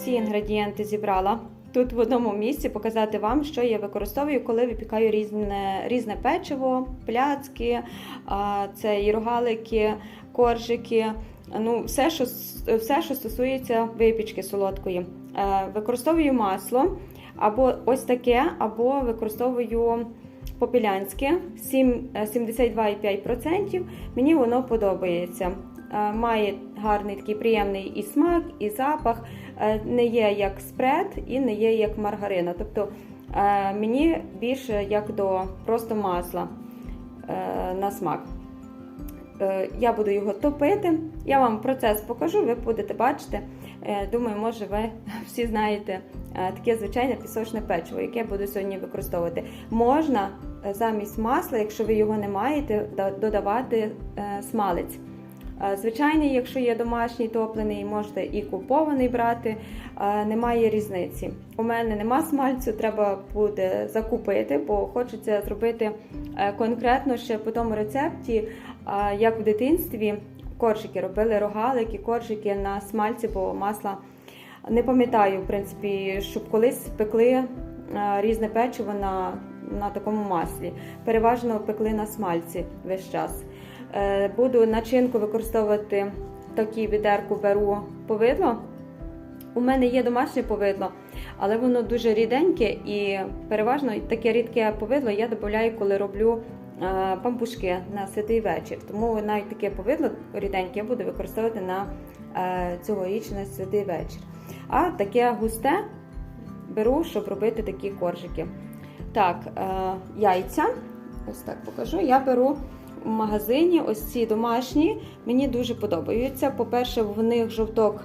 всі інгредієнти зібрала тут в одному місці, показати вам, що я використовую, коли випікаю різне, різне печиво, пляцки, це і рогалики, коржики. Ну, все, що, все, що стосується випічки солодкої. Е, Використовую масло або ось таке, або використовую попілянське 7, е, 72,5%. Мені воно подобається. Е, Має гарний такий приємний і смак, і запах. Е, Не є як спред і не є як маргарина. Тобто е, мені більше як до просто масла е, на смак. Я буду його топити. Я вам процес покажу, ви будете бачити. Думаю, може, ви всі знаєте таке звичайне пісочне печиво, яке буду сьогодні використовувати. Можна замість масла, якщо ви його не маєте, додавати смалець. Е, Звичайний, якщо є домашній топлений, можете і купований брати, е, немає різниці. У мене нема смальцю, треба буде закупити, бо хочеться зробити е, конкретно ще по тому рецепті, як в дитинстві коржики робили рогалики, коржики на смальці, бо масла не пам'ятаю, в принципі, щоб колись пекли різне печиво на, на такому маслі. Переважно пекли на смальці весь час. Е, Буду начинку використовувати такі відерку беру повидло. У мене є домашнє повидло, але воно дуже ріденьке і переважно таке рідке повидло я додаю, коли роблю е, пампушки на святий вечір. Тому навіть таке повидло ріденьке я буду використовувати на е, цьогорічний святий вечір. А таке густе беру, щоб робити такі коржики. Так, яйця. Ось так покажу. Я беру в магазині ось ці домашні. Мені дуже подобаються. По-перше, в них жовток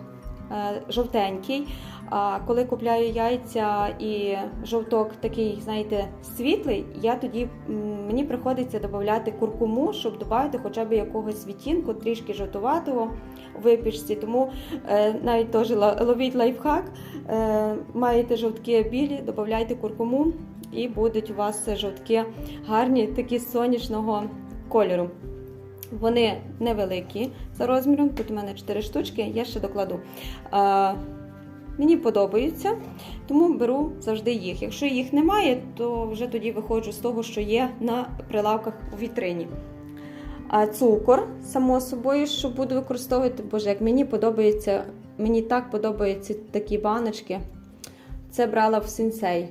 е, жовтенький. А коли купляю яйця і жовток такий, знаєте, світлий, я тоді мені приходиться додати куркуму, щоб додати хоча б якогось відтінку, трішки жовтуватого у випічці. Тому е, навіть теж ловіть лайфхак. Е, маєте жовтки білі, додайте куркуму, і будуть у вас жовтки гарні, такі сонячного кольору. Вони невеликі за розміром. Тут у мене 4 штучки, я ще докладу. Е, мені подобаються, тому беру завжди їх. Якщо їх немає, то вже тоді виходжу з того, що є на прилавках у вітрині. А цукор, само собою, що буду використовувати, боже, як мені подобається, мені так подобаються такі баночки. Це брала в сенсей.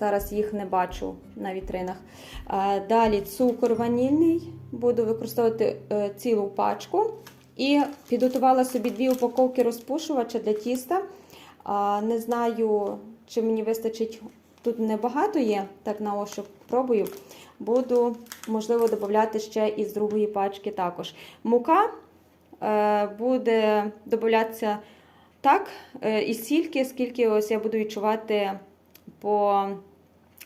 Зараз їх не бачу на вітринах. Далі цукор ванільний. Буду використовувати е, цілу пачку. І підготувала собі дві упаковки розпушувача для тіста. Не знаю, чи мені вистачить. Тут небагато є, так на ощуп пробую. Буду, можливо, додати ще із другої пачки також. Мука е, буде додатися так, е, і стільки, скільки ось я буду відчувати по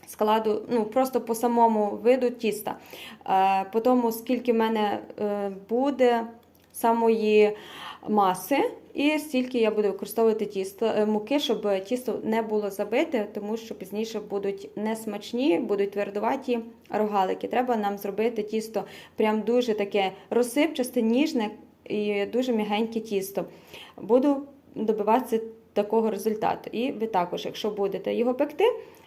складу, ну просто по самому виду тіста. Е, По тому, скільки в мене е, буде самої маси, і стільки я буду використовувати тісто е, муки, щоб тісто не було забите, тому що пізніше будуть несмачні, будуть твердуваті рогалики. Треба нам зробити тісто прям дуже таке розсипчасте, ніжне і дуже м'ягеньке тісто. Буду добиватися такого результату. І ви також, якщо будете його пекти,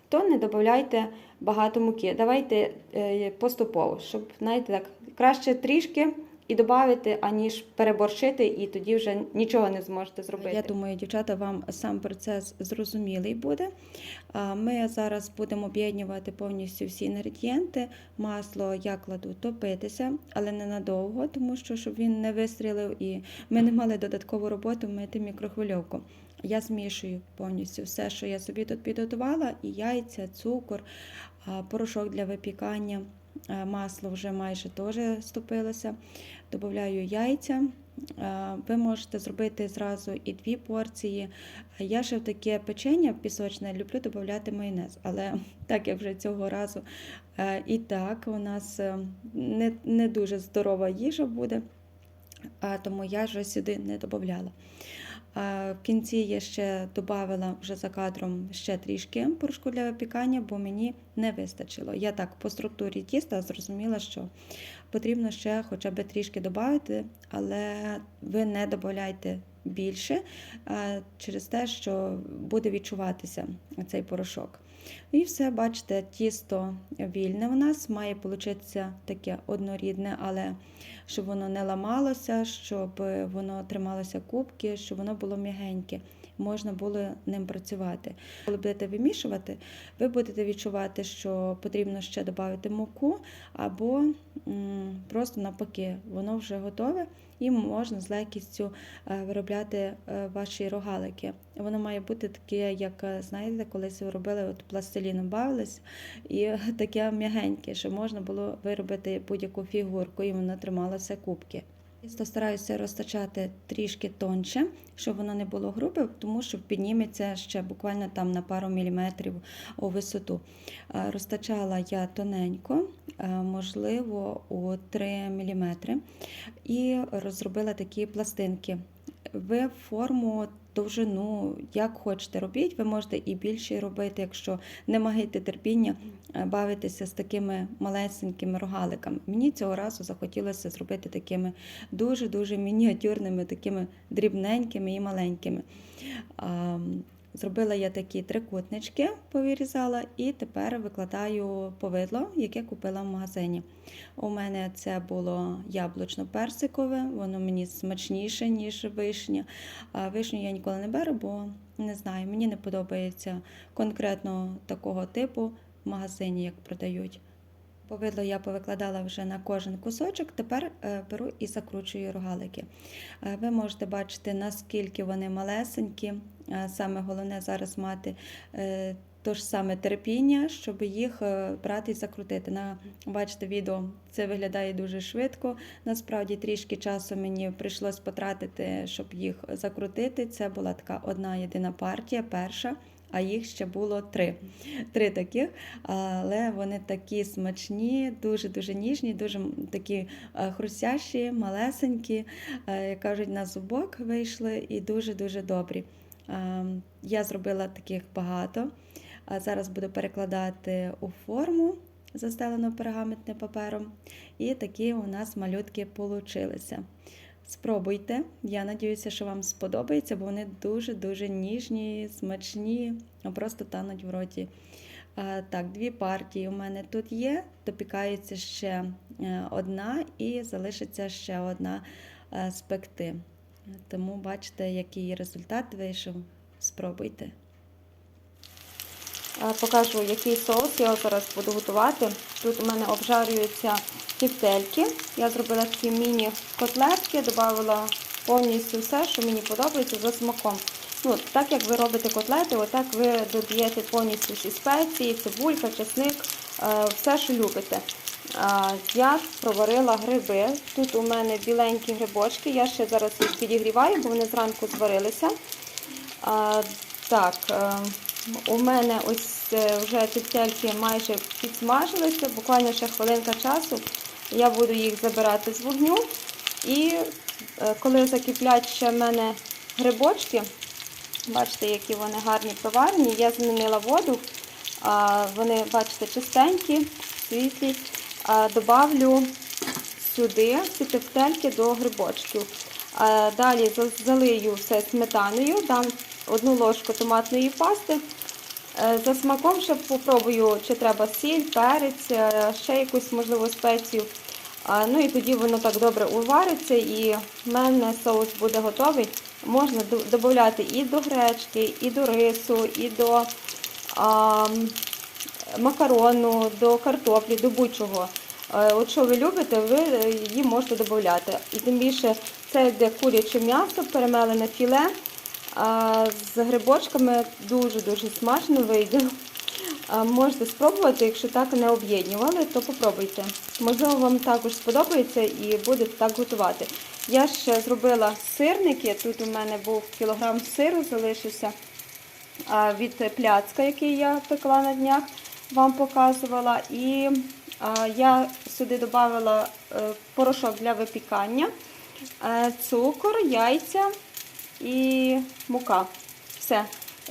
то не додавайте багато муки. Давайте е, поступово, щоб знаєте, так краще трішки і додати, аніж переборщити, і тоді вже нічого не зможете зробити. Я думаю, дівчата, вам сам процес зрозумілий буде. Ми зараз будемо об'єднувати повністю всі інгредієнти. Масло я кладу топитися, але ненадовго, тому що щоб він не вистрілив і ми не мали додаткову роботу мити мікрохвильовку. Я змішую повністю все, що я собі тут підготувала: і яйця, цукор, порошок для випікання. Масло вже майже теж ступилося. Додаю яйця. Ви можете зробити зразу і дві порції. Я ще в таке печення пісочне люблю додати майонез, але так як вже цього разу і так у нас е, не, не дуже здорова їжа буде, тому я вже сюди не додавала. А В кінці я ще додала вже за кадром ще трішки порошку для випікання, бо мені не вистачило. Я так по структурі тіста зрозуміла, що потрібно ще хоча б трішки додати, але ви не додавайте більше е, через те, що буде відчуватися цей порошок. І все, бачите, тісто вільне у нас має получитися таке однорідне, але щоб воно не ламалося, щоб воно трималося кубки, щоб воно було м'ягеньке. Можна було ним працювати. Коли будете вимішувати, ви будете відчувати, що потрібно ще додати муку, або просто навпаки, воно вже готове і можна з легкістю е, виробляти е, ваші рогалики. Воно має бути таке, як е, знаєте, колись робили от пластиліном бавились, і таке м'ягеньке, що можна було виробити будь-яку фігурку, і воно трималося кубки. Тісто стараюся розтачати трішки тонше, щоб воно не було грубе, тому що підніметься ще буквально там на пару міліметрів у висоту. Е, Розтачала я тоненько, е, можливо, у 3 міліметри, і розробила такі пластинки. Ви форму, довжину, як хочете робіть, ви можете і більше робити, якщо не маєте терпіння е, бавитися з такими малесенькими рогаликами. Мені цього разу захотілося зробити такими дуже-дуже мініатюрними, такими дрібненькими і маленькими. Зробила я такі трикутнички, повирізала, і тепер викладаю повидло, яке купила в магазині. У мене це було яблучно-персикове, воно мені смачніше, ніж вишня. А вишню я ніколи не беру, бо не знаю, мені не подобається конкретно такого типу в магазині, як продають. Повидло я повикладала вже на кожен кусочок, тепер е, беру і закручую рогалики. Е, Ви можете бачити, наскільки вони малесенькі. Е, Саме головне зараз мати то ж саме терпіння, щоб їх брати і закрутити. На бачите, відео це виглядає дуже швидко. Насправді трішки часу мені прийшлось потратити, щоб їх закрутити. Це була така одна єдина партія, перша. А їх ще було три. Три таких, але вони такі смачні, дуже-дуже ніжні, дуже такі е, хрустящі, малесенькі, е, як кажуть, на зубок вийшли і дуже-дуже добрі. Е, Я зробила таких багато. Зараз буду перекладати у форму, застелену пергаментним папером. І такі у нас малютки получилися. Спробуйте. Я надіюся, що вам сподобається, бо вони дуже-дуже ніжні, смачні, просто тануть в роті. Так, дві партії у мене тут є. Допікається ще е, одна і залишиться ще одна е, спекти. Тому бачите, який результат вийшов. Спробуйте. Е, Покажу, який соус я зараз буду готувати. Тут у мене обжарюються тефтельки. Я зробила такі міні-котлетки, додала повністю все, що мені подобається за смаком. Ну, так як ви робите котлети, отак ви додаєте повністю всі спеції, цибулька, чесник, е, все, що любите. Я проварила гриби. Тут у мене біленькі грибочки. Я ще зараз їх підігріваю, бо вони зранку зварилися. Так, е, у мене ось е, вже тефтельки майже підсмажилися, буквально ще хвилинка часу. Я буду їх забирати з вогню. І е, коли закиплять ще в мене грибочки, бачите, які вони гарні проварені, я змінила воду. Вони, бачите, чистенькі, світлі. Добавлю сюди ці тефтельки до грибочків. Далі залию все сметаною, дам одну ложку томатної пасти. Е, За смаком ще попробую, чи треба сіль, перець, е, ще якусь, можливо, спецію. Ну і тоді воно так добре увариться і в мене соус буде готовий. Можна додати і до гречки, і до рису, і до а, макарону, до картоплі, до будь-чого. Е, От що ви любите, ви її можете додати. І тим більше це йде куряче м'ясо, перемелене філе. А з грибочками дуже-дуже смачно вийде. Можете спробувати, якщо так не об'єднували, то попробуйте. Можливо, вам також сподобається і будете так готувати. Я ще зробила сирники. Тут у мене був кілограм сиру, залишився від пляцка, який я пекла на днях, вам показувала. І я сюди додала е, порошок для випікання, е, цукор, яйця і мука. Все.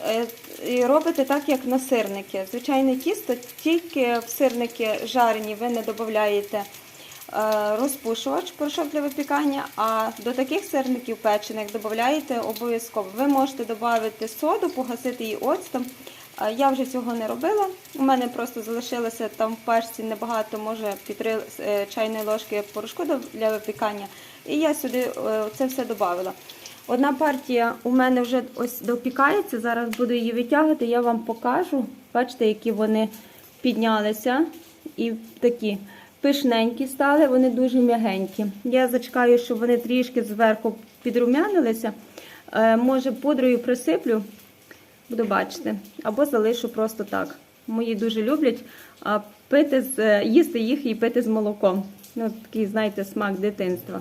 Е, І робите так, як на сирники. Звичайне тісто, тільки в сирники жарені ви не додаєте е, розпушувач, порошок для випікання. А до таких сирників печених додаєте обов'язково. Ви можете додати соду, погасити її оцтом. Е, Я вже цього не робила. У мене просто залишилося там в пачці небагато, може півтори чайної ложки порошку для випікання. І я сюди це все додала. Одна партія у мене вже ось допікається. Зараз буду її витягувати, я вам покажу. Бачите, які вони піднялися і такі пишненькі стали, вони дуже м'ягенькі. Я зачекаю, щоб вони трішки зверху підрумянилися. Е, Може, пудрою присиплю, буду бачити, або залишу просто так. Мої дуже люблять пити з, е, їсти їх і пити з молоком. Ну, такий, знаєте, смак дитинства.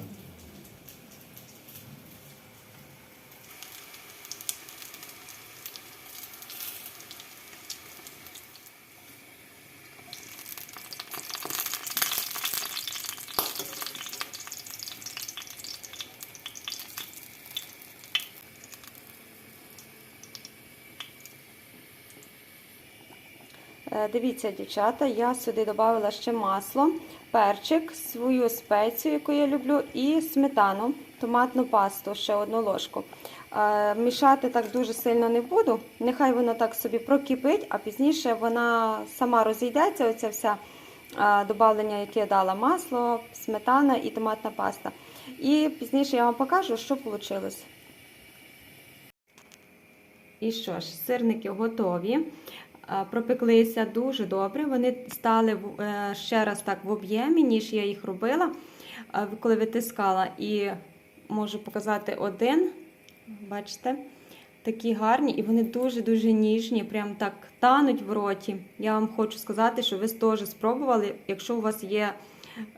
Дивіться, дівчата, я сюди додала ще масло, перчик, свою спецію, яку я люблю, і сметану, томатну пасту, ще одну ложку. Е, Мішати так дуже сильно не буду. Нехай воно так собі прокипить, а пізніше вона сама розійдеться, оця вся е, добавлення, яке я дала, масло, сметана і томатна паста. І пізніше я вам покажу, що вийшло. І що ж, сирники готові. Е, Пропеклися дуже добре. Вони стали е, ще раз так в об'ємі, ніж я їх робила, е, коли витискала. І можу показати один. Бачите? Такі гарні, і вони дуже-дуже ніжні, прям так тануть в роті. Я вам хочу сказати, що ви теж спробували. Якщо у вас є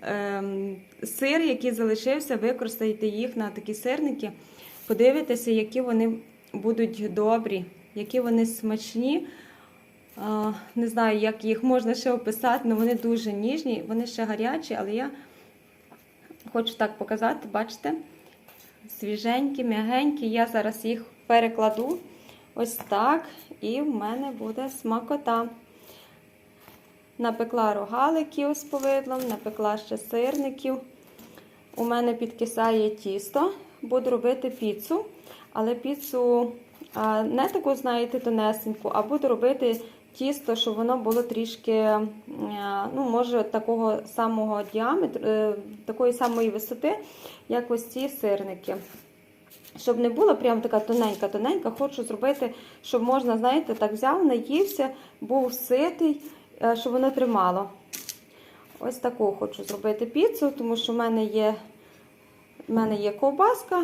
ем, сир, який залишився, використайте їх на такі сирники. Подивитеся, які вони будуть добрі, які вони смачні. Не знаю, як їх можна ще описати, але вони дуже ніжні, вони ще гарячі, але я хочу так показати, бачите? Свіженькі, м'ягенькі. Я зараз їх перекладу ось так, і в мене буде смакота. Напекла рогаликів з повидлом, напекла ще сирників. У мене підкисає тісто. Буду робити піцу, але піцу не таку, знаєте, тонесеньку, а буду робити тісто, щоб воно було трішки, е, ну, може, такого самого діаметру, е, такої самої висоти, як ось ці сирники. Щоб не було прям така тоненька-тоненька, хочу зробити, щоб можна, знаєте, так взяв, наївся, був ситий, е, щоб воно тримало. Ось таку хочу зробити піцу, тому що в мене є, в мене є ковбаска,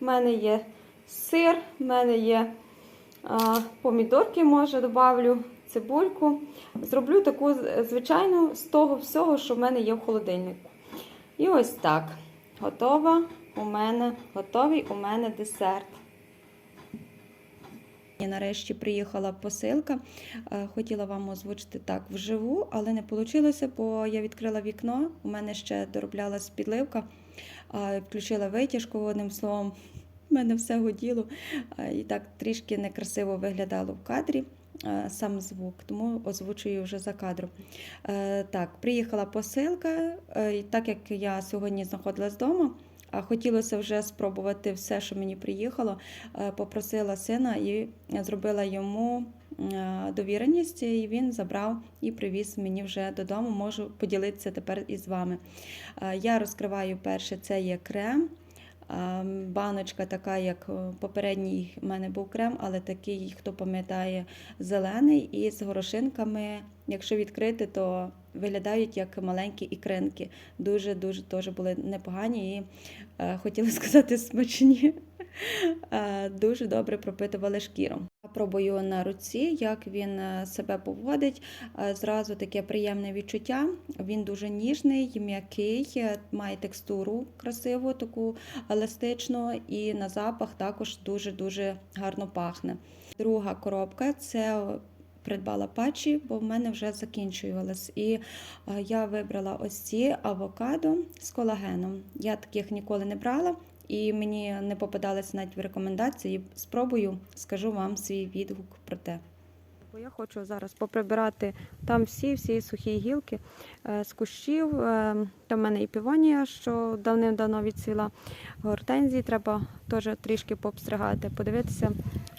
в мене є сир, в мене є а, помідорки, може, добавлю, цибульку. Зроблю таку звичайну з того всього, що в мене є в холодильнику. І ось так. Готова у мене, готовий у мене десерт. І нарешті приїхала посилка. Е, Хотіла вам озвучити так вживу, але не вийшло, бо я відкрила вікно. У мене ще дороблялась підливка, е, включила витяжку одним словом. У мене все годіло е, і так трішки некрасиво виглядало в кадрі. Е, Сам звук, тому озвучую вже за кадром. Е, Так, приїхала посилка, е, так як я сьогодні знаходилась вдома, хотілося вже спробувати все, що мені приїхало. Попросила сина і зробила йому довіреність, і він забрав і привіз мені вже додому. Можу поділитися тепер із вами. Я розкриваю перше, це є крем. Е, Баночка така, як е, попередній в мене був крем, але такий, хто пам'ятає, зелений і з горошинками. Якщо відкрити, то виглядають як маленькі ікринки. Дуже-дуже теж були непогані і е, хотіла сказати смачні. Е, Дуже добре пропитували шкіру. Пробую на руці, як він е, себе поводить. Зразу таке приємне відчуття. Він дуже ніжний, м'який, має текстуру красиву, таку еластичну, і на запах також дуже-дуже гарно пахне. Друга коробка це придбала патчі, бо в мене вже закінчувалось. І е, я вибрала ось ці авокадо з колагеном. Я таких ніколи не брала. І мені не попадалось навіть в рекомендації. Спробую, скажу вам свій відгук про те. Бо я хочу зараз поприбирати там всі всі сухі гілки е, з кущів. Е, Там в мене і півонія, що давним-давно відцвіла. Гортензії треба теж трішки пообстригати, подивитися,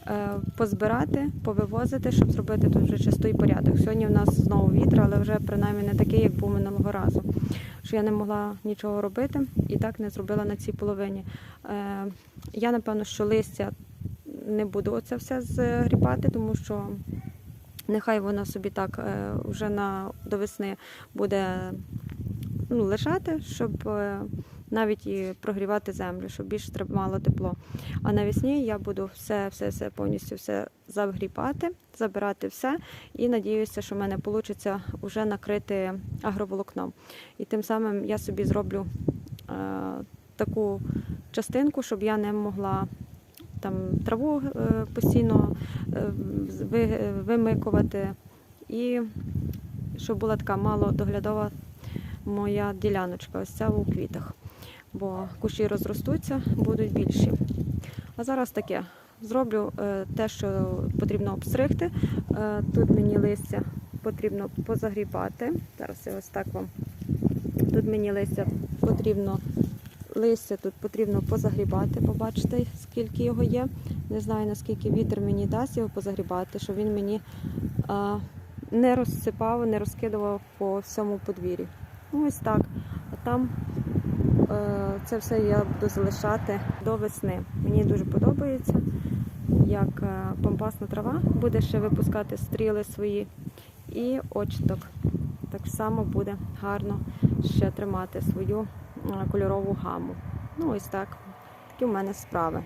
е, позбирати, повивозити, щоб зробити тут вже чистий порядок. Сьогодні в нас знову вітер, але вже принаймні не такий, як був минулого разу. Що я не могла нічого робити і так не зробила на цій половині. Я напевно, що листя не буду оце все згрібати, тому що нехай воно собі так е, вже на до весни буде ну, лежати, щоб е, навіть і прогрівати землю, щоб більше тримало тепло. А навесні я буду все, все, все повністю все загрібати, забирати все і надіюся, що в мене вийде вже накрити агроволокном. І тим самим я собі зроблю е, таку частинку, щоб я не могла там траву е, постійно е, вимикувати, і щоб була така мало доглядова моя діляночка, ось ця у квітах. Бо кущі розростуться, будуть більші. А зараз таке. Зроблю е, те, що потрібно обстригти. Тут мені листя потрібно позагрібати. Зараз я ось так вам. Тут мені листя потрібно листя тут потрібно позагрібати, побачите, скільки його є. Не знаю, наскільки вітер мені дасть його позагрібати, щоб він мені а, не розсипав, не розкидував по всьому подвір'ю. Ну, ось так. А там е, це все я буду залишати до весни. Мені дуже подобається, як е, пампасна трава буде ще випускати стріли свої і очіток. Так само буде гарно ще тримати свою кольорову гаму. Ну, ось так. Такі в мене справи.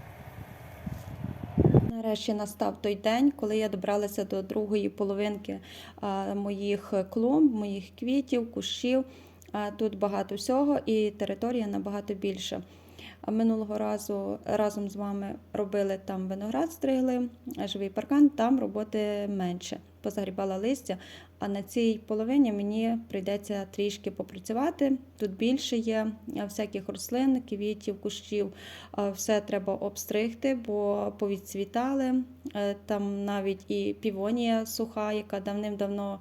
Нарешті настав той день, коли я добралася до другої половинки моїх клумб, моїх квітів, кущів. Тут багато всього і територія набагато більша. Минулого разу разом з вами робили там виноград, стригли, живий паркан, там роботи менше. Позагрібала листя, а на цій половині мені прийдеться трішки попрацювати. Тут більше є всяких рослин, квітів, кущів. Все треба обстригти, бо повідцвітали. Е, Там навіть і півонія суха, яка давним-давно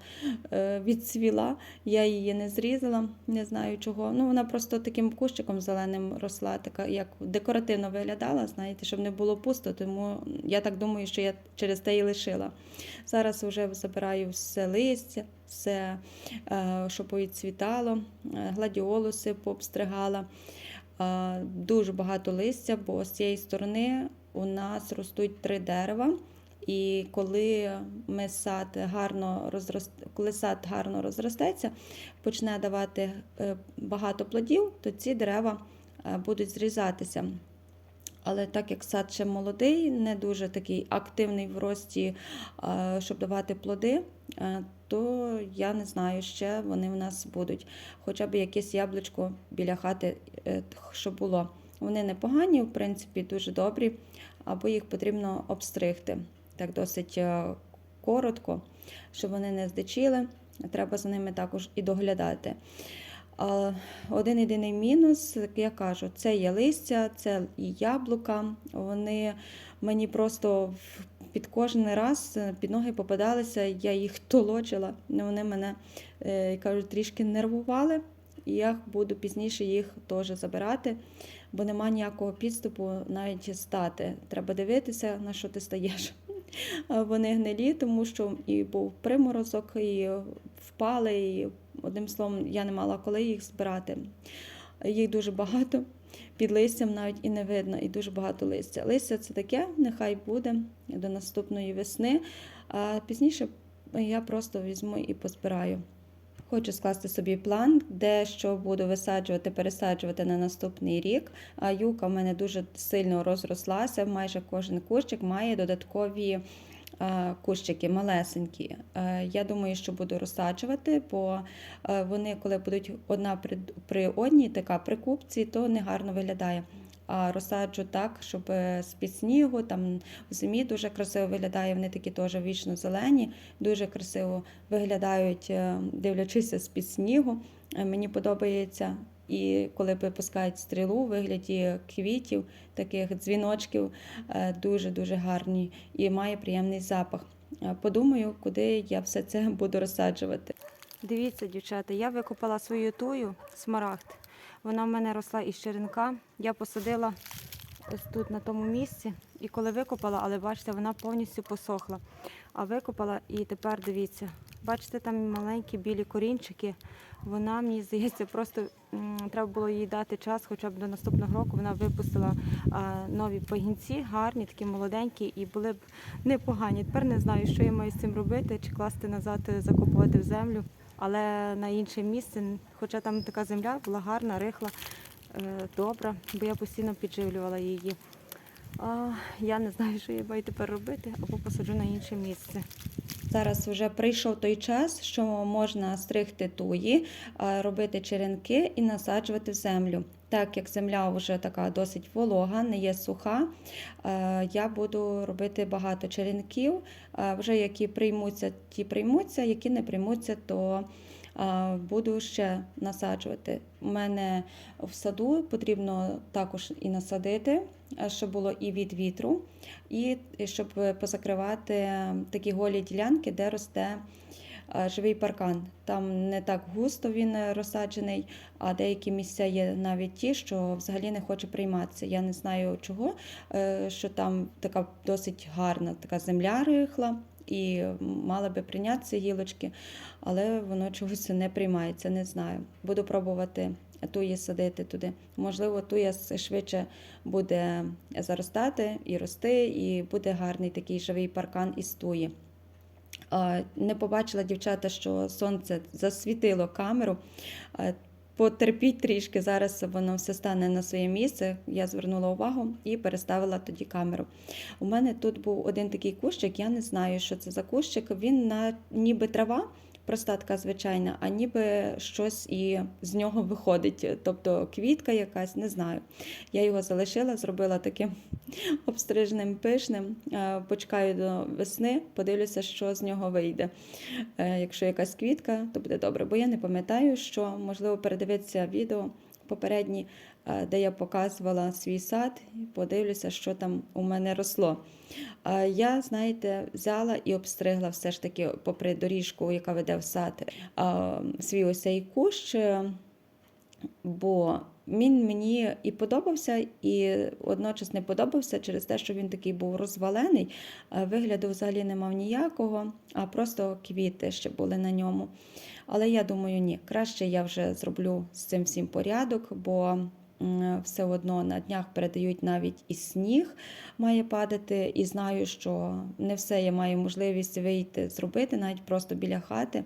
е, відцвіла. Я її не зрізала, не знаю чого. Ну, вона просто таким кущиком зеленим росла, така як декоративно виглядала, знаєте, щоб не було пусто, тому я так думаю, що я через те і лишила. Зараз вже забираю все листя, все, е, що повідцвітало, е, гладіолуси пообстригала. Е, Дуже багато листя, бо з цієї сторони у нас ростуть три дерева. І коли ми сад гарно розрост... коли сад гарно розростеться, почне давати багато плодів, то ці дерева будуть зрізатися. Але так як сад ще молодий, не дуже такий активний в рості, щоб давати плоди, е, то я не знаю, ще вони в нас будуть. Хоча б якесь яблучко біля хати, е, щоб було. Вони непогані, в принципі, дуже добрі, або їх потрібно обстригти так досить е, коротко, щоб вони не здичили. Треба за ними також і доглядати. Один єдиний мінус, як я кажу, це є листя, це і яблука. Вони мені просто під кожен раз е, під ноги попадалися, я їх толочила. Вони мене е, кажуть, трішки нервували. І я буду пізніше їх теж забирати, бо нема ніякого підступу навіть стати. Треба дивитися, на що ти стаєш. Вони гнилі, тому що і був приморозок, і впали, і одним словом, я не мала коли їх збирати. Їх дуже багато, під листям навіть і не видно, і дуже багато листя. Листя це таке, нехай буде до наступної весни. А пізніше я просто візьму і позбираю. Хочу скласти собі план, де що буду висаджувати, пересаджувати на наступний рік. А юка в мене дуже сильно розрослася. Майже кожен кущик має додаткові кущики малесенькі. Е, Я думаю, що буду розсаджувати, бо е, вони, коли будуть одна при, одній, така при купці, то не гарно виглядає. А розсаджу так, щоб е, з-під снігу, там в зимі дуже красиво виглядає. Вони такі теж вічно зелені, дуже красиво виглядають, е, дивлячись з-під снігу. Е, Мені подобається. І коли випускають стрілу у вигляді квітів, таких дзвіночків, дуже дуже гарні і має приємний запах. е, подумаю, куди я все це буду розсаджувати. Дивіться, дівчата, я викопала свою тую смарагд. Вона в мене росла із черенка. Я посадила ось тут на тому місці. І коли викопала, але бачите, вона повністю посохла. А викопала і тепер дивіться. Бачите, там маленькі білі корінчики. Вона, мені здається, просто треба було їй дати час, хоча б до наступного року вона випустила нові пагінці, гарні, такі молоденькі, і були б непогані. Тепер не знаю, що я маю з цим робити, чи класти назад, е, закопувати в землю але на інше місце, хоча там така земля була гарна, рихла, е, добра, бо я постійно підживлювала її. А, я не знаю, що я маю тепер робити, або посаджу на інше місце. Зараз вже прийшов той час, що можна стригти туї, робити черенки і насаджувати в землю. Так як земля вже така досить волога, не є суха, я буду робити багато черенків. Вже які приймуться, ті приймуться, які не приймуться, то буду ще насаджувати. У мене в саду потрібно також і насадити, е, щоб було і від вітру, і щоб позакривати такі голі ділянки, де росте е, живий паркан. Там не так густо він е, розсаджений, а деякі місця є навіть ті, що взагалі не хоче прийматися. Я не знаю чого, е, що там така досить гарна така земля рихла. І мала би прийнятися гілочки, але воно чогось не приймається, не знаю. Буду пробувати туї садити туди. Можливо, туя швидше буде заростати і рости, і буде гарний такий живий паркан із туї. Не побачила дівчата, що сонце засвітило камеру. Потерпіть трішки, зараз воно все стане на своє місце. Я звернула увагу і переставила тоді камеру. У мене тут був один такий кущик, я не знаю, що це за кущик. Він на ніби трава, проста така звичайна, а ніби щось і з нього виходить. Тобто квітка якась, не знаю. Я його залишила, зробила таким обстриженим пишним. Е, Почекаю до весни, подивлюся, що з нього вийде. Е, Якщо якась квітка, то буде добре. Бо я не пам'ятаю, що можливо передивитися відео попередні, де я показувала свій сад, подивлюся, що там у мене росло. Е, Я, знаєте, взяла і обстригла все ж таки, попри доріжку, яка веде в сад, е, свій ось цей кущ. е, Бо він мені і подобався, і водночас не подобався через те, що він такий був розвалений. Е, Вигляду взагалі не мав ніякого, а просто квіти ще були на ньому. Але я думаю, ні, краще я вже зроблю з цим всім порядок, бо все одно на днях передають навіть і сніг має падати, і знаю, що не все я маю можливість вийти зробити, навіть просто біля хати.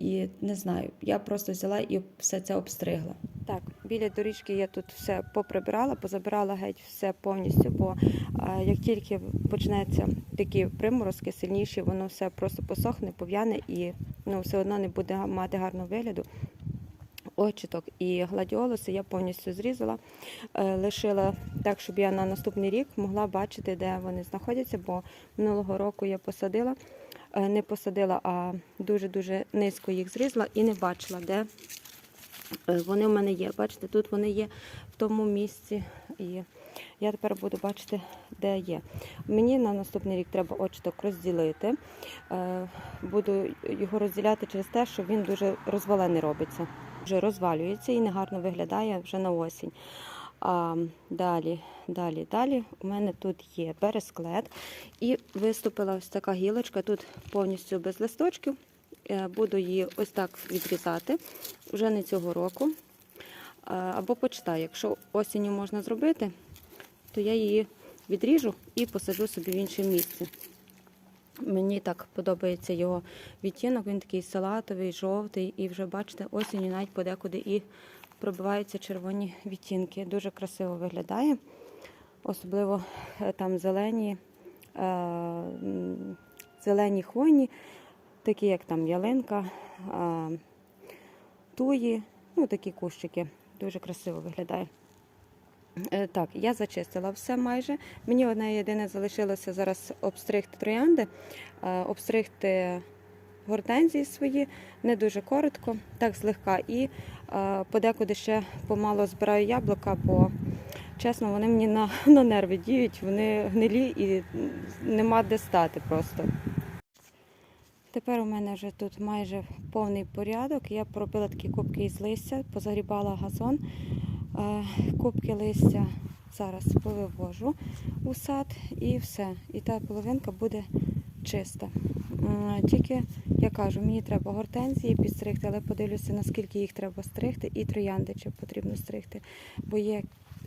І не знаю, я просто взяла і все це обстригла. Так, біля доріжки я тут все поприбирала, позабирала геть все повністю, бо а, як тільки почнеться такі приморозки сильніші, воно все просто посохне, пов'яне і ну, все одно не буде мати гарного вигляду. Очіток і гладіолуси я повністю зрізала, е, лишила так, щоб я на наступний рік могла бачити, де вони знаходяться, бо минулого року я посадила, е, не посадила, а дуже-дуже низько їх зрізала і не бачила, де е, вони в мене є. Бачите, тут вони є в тому місці. І я тепер буду бачити, де є. Мені на наступний рік треба очіток розділити. Буду його розділяти через те, що він дуже розвалений робиться. Вже розвалюється і негарно виглядає вже на осінь. А далі, далі, далі у мене тут є бересклет. І виступила ось така гілочка, тут повністю без листочків. Е, Буду її ось так відрізати вже не цього року. Або почитаю, якщо осінню можна зробити, то я її відріжу і посаджу собі в інше місце. Мені так подобається його відтінок, він такий салатовий, жовтий, і вже бачите, осінню навіть подекуди і пробиваються червоні відтінки. Дуже красиво виглядає. Особливо е, там зелені, е, зелені хвойні, такі як там ялинка, е, туї, ну такі кущики. Дуже красиво виглядає. Е, Так, я зачистила все майже. Мені одне єдине залишилося зараз обстригти троянди, е, обстригти гортензії свої, не дуже коротко, так злегка. І е, подекуди ще помало збираю яблука, бо чесно, вони мені на, на нерви діють, вони гнилі і нема де стати просто. Тепер у мене вже тут майже повний порядок. Я поробила такі кубки із листя, позагрібала газон. Е, Кубки листя зараз повивожу у сад і все. І та половинка буде чиста. Тільки я кажу, мені треба гортензії підстригти, але подивлюся, наскільки їх треба стригти, і троянди чи потрібно стригти. Бо є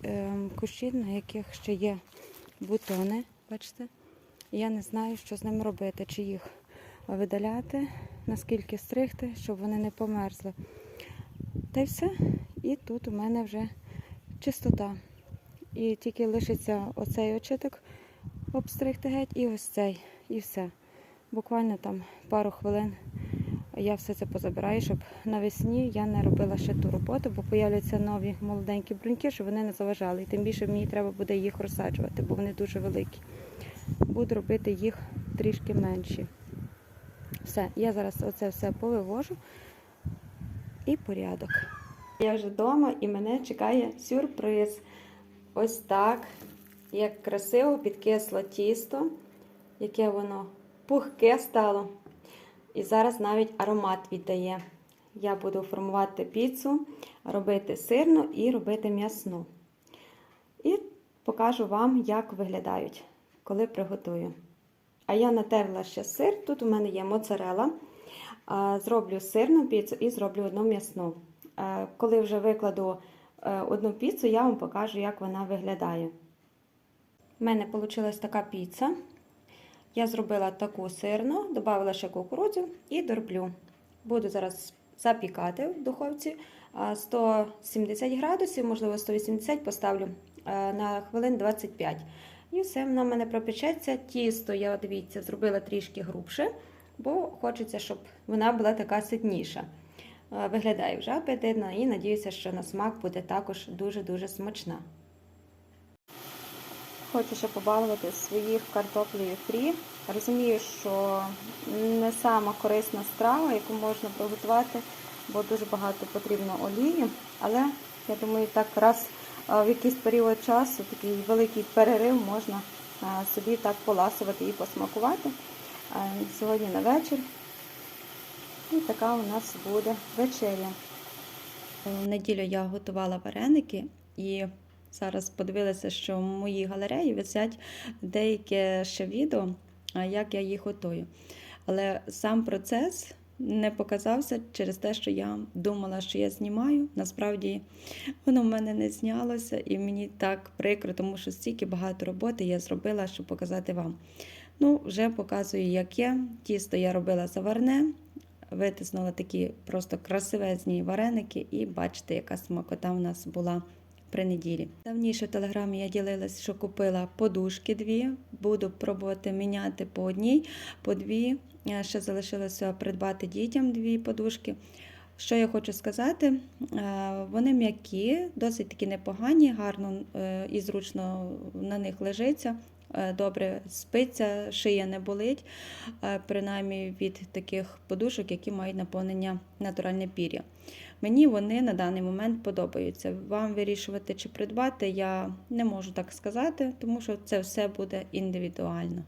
е, кущі, на яких ще є бутони, бачите? Я не знаю, що з ними робити, чи їх видаляти, наскільки стригти, щоб вони не померзли. Та й все. І тут у мене вже чистота. І тільки лишиться оцей очиток обстригти геть і ось цей. І все. Буквально там пару хвилин я все це позабираю, щоб навесні я не робила ще ту роботу, бо появляться нові молоденькі бруньки, щоб вони не заважали. І тим більше мені треба буде їх розсаджувати, бо вони дуже великі. Буду робити їх трішки менші. Все, я зараз оце все повивожу і порядок. Я вже вдома і мене чекає сюрприз. Ось так, як красиво підкисло тісто, яке воно пухке стало. І зараз навіть аромат віддає. Я буду формувати піцу, робити сирну і робити м'ясну. І покажу вам, як виглядають, коли приготую. А я натерла ще сир. Тут у мене є моцарела. Зроблю сирну піцу і зроблю одну м'ясну. Е, Коли вже викладу е, одну піцу, я вам покажу, як вона виглядає. У мене вийшла така піца. Я зробила таку сирну, додала ще кукурудзу і дорблю. Буду зараз запікати в духовці 170 градусів, можливо 180 поставлю на хвилин 25. І все воно в мене пропечеться. Тісто, я дивіться, зробила трішки грубше, бо хочеться, щоб вона була така ситніша. Е, Виглядає вже апетитно і надіюся, що на смак буде також дуже-дуже смачна. Хочу ще побалувати своїх картоплею фрі. Розумію, що не сама корисна страва, яку можна приготувати, бо дуже багато потрібно олії. Але я думаю, так раз в якийсь період часу, такий великий перерив, можна собі так поласувати і посмакувати. Сьогодні на вечір. І така у нас буде вечеря. В неділю я готувала вареники і зараз подивилася, що в моїй галереї висять деякі ще відео, як я їх готую. Але сам процес не показався через те, що я думала, що я знімаю. Насправді воно в мене не знялося, і мені так прикро, тому що стільки багато роботи я зробила, щоб показати вам. Ну, вже показую, як є. Тісто я робила заварне, витиснула такі просто красивезні вареники, і бачите, яка смакота в нас була при неділі. Давніше в телеграмі я ділилась, що купила подушки дві. Буду пробувати міняти по одній, по дві. Е, Ще залишилося придбати дітям дві подушки. Що я хочу сказати, Е, вони м'які, досить такі непогані, гарно е, і зручно на них лежиться. Е, Добре спиться, шия не болить, е, принаймні від таких подушок, які мають наповнення натуральне пір'я. Мені вони на даний момент подобаються. Вам вирішувати чи придбати, я не можу так сказати, тому що це все буде індивідуально.